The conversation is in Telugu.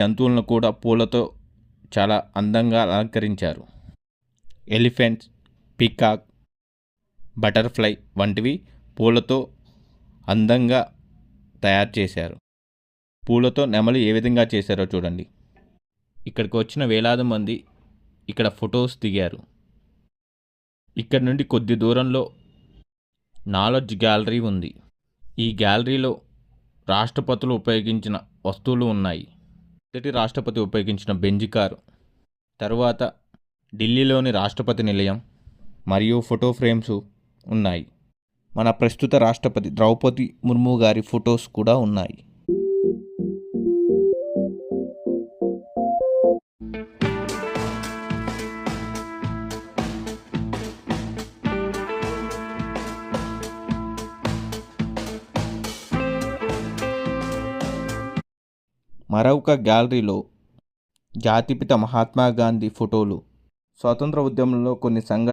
జంతువులను కూడా పూలతో చాలా అందంగా అలంకరించారు. ఎలిఫెంట్స్ పీకాక్ బటర్ఫ్లై వంటివి పూలతో అందంగా తయారు చేశారు. పూలతో నెమలి ఏ విధంగా చేశారో చూడండి. ఇక్కడికి వచ్చిన వేలాది మంది ఇక్కడ ఫొటోస్ దిగారు. ఇక్కడ నుండి కొద్ది దూరంలో నాలెడ్జ్ గ్యాలరీ ఉంది. ఈ గ్యాలరీలో రాష్ట్రపతులు ఉపయోగించిన వస్తువులు ఉన్నాయి. మొదటి రాష్ట్రపతి ఉపయోగించిన బెంజ్ కారు తరువాత ఢిల్లీలోని రాష్ట్రపతి నిలయం మరియు ఫోటో ఫ్రేమ్స్ ఉన్నాయి. మన ప్రస్తుత రాష్ట్రపతి ద్రౌపది ముర్ము గారి ఫొటోస్ కూడా ఉన్నాయి. మరొక గ్యాలరీలో జాతిపిత మహాత్మా గాంధీ ఫోటోలు. స్వాతంత్ర ఉద్యమంలో కొన్ని సంఘ